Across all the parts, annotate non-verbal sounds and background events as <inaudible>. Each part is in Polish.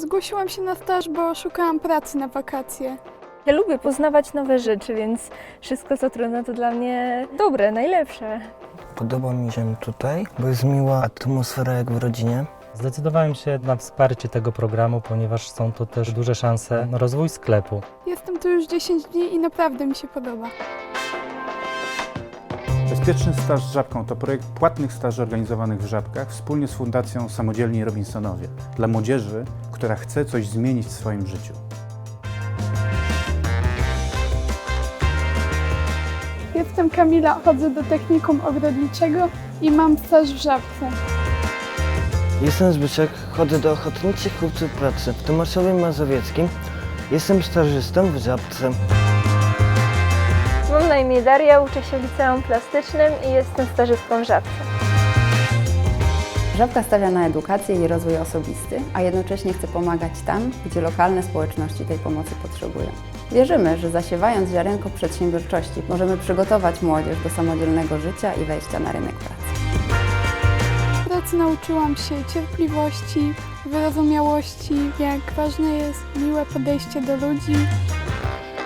Zgłosiłam się na staż, bo szukałam pracy na wakacje. Ja lubię poznawać nowe rzeczy, więc wszystko co trudne to dla mnie dobre, najlepsze. Podoba mi się tutaj, bo jest miła atmosfera jak w rodzinie. Zdecydowałem się na wsparcie tego programu, ponieważ są to też duże szanse na rozwój sklepu. Jestem tu już 10 dni i naprawdę mi się podoba. Bezpieczny staż z Żabką to projekt płatnych staży organizowanych w Żabkach wspólnie z Fundacją Samodzielni Robinsonowie dla młodzieży, która chce coś zmienić w swoim życiu. Jestem Kamila, chodzę do technikum ogrodniczego i mam staż w Żabce. Jestem Zbyszek, chodzę do Ochotniczych Chłopców Pracy w Tomaszowie Mazowieckim. Jestem stażystą w Żabce. Mam na imię Daria, uczę się w liceum plastycznym i jestem stażystką w Żabce. Żabka stawia na edukację i rozwój osobisty, a jednocześnie chce pomagać tam, gdzie lokalne społeczności tej pomocy potrzebują. Wierzymy, że zasiewając ziarenko przedsiębiorczości możemy przygotować młodzież do samodzielnego życia i wejścia na rynek pracy. W pracy nauczyłam się cierpliwości, wyrozumiałości, jak ważne jest miłe podejście do ludzi.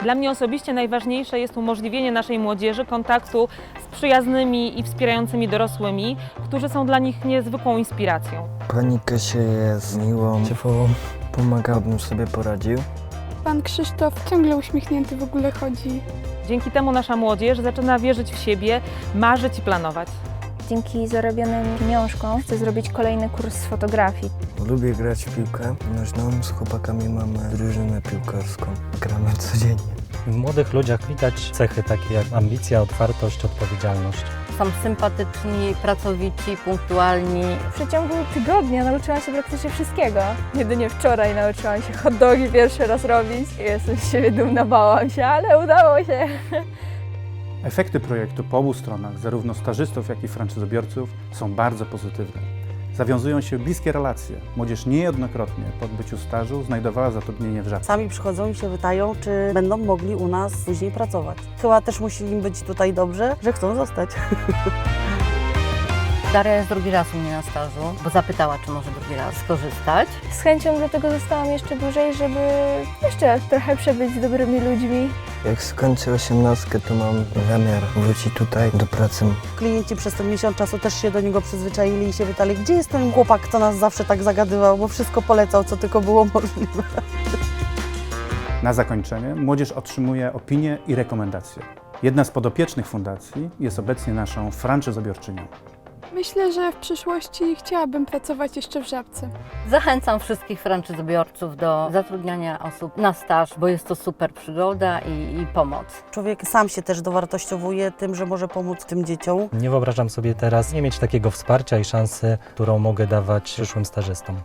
Dla mnie osobiście najważniejsze jest umożliwienie naszej młodzieży kontaktu z przyjaznymi i wspierającymi dorosłymi, którzy są dla nich niezwykłą inspiracją. Pani Kasia jest miłą, ciepłą, pomaga, abym sobie poradził. Pan Krzysztof ciągle uśmiechnięty w ogóle chodzi. Dzięki temu nasza młodzież zaczyna wierzyć w siebie, marzyć i planować. Dzięki zarobionym pieniążkom chcę zrobić kolejny kurs z fotografii. Lubię grać w piłkę nożną, z chłopakami mamy drużynę piłkarską. Gramy codziennie. W młodych ludziach widać cechy takie jak ambicja, otwartość, odpowiedzialność. Są sympatyczni, pracowici, punktualni. W przeciągu tygodnia nauczyłam się praktycznie wszystkiego. Jedynie wczoraj nauczyłam się hot dogi pierwszy raz robić i jestem z siebie dumna, bałam się, ale udało się. Efekty projektu po obu stronach, zarówno stażystów, jak i franczyzobiorców, są bardzo pozytywne. Zawiązują się bliskie relacje. Młodzież niejednokrotnie po odbyciu stażu znajdowała zatrudnienie w Żabce. Sami przychodzą i się pytają, czy będą mogli u nas później pracować. Chyba też musi im być tutaj dobrze, że chcą zostać. <laughs> Daria jest drugi raz u mnie na stażu, bo zapytała, czy może drugi raz skorzystać. Z chęcią dlatego zostałam jeszcze dłużej, żeby jeszcze trochę przebyć z dobrymi ludźmi. Jak skończę osiemnastkę, to mam zamiar wrócić tutaj do pracy. Klienci przez ten miesiąc czasu też się do niego przyzwyczaili i się pytali, gdzie jest ten chłopak, kto nas zawsze tak zagadywał, bo wszystko polecał, co tylko było możliwe. Na zakończenie młodzież otrzymuje opinie i rekomendacje. Jedna z podopiecznych fundacji jest obecnie naszą franczyzobiorczynią. Myślę, że w przyszłości chciałabym pracować jeszcze w Żabce. Zachęcam wszystkich franczyzobiorców do zatrudniania osób na staż, bo jest to super przygoda i, i pomoc. Człowiek sam się też dowartościowuje tym, że może pomóc tym dzieciom. Nie wyobrażam sobie teraz nie mieć takiego wsparcia i szansy, którą mogę dawać przyszłym stażystom.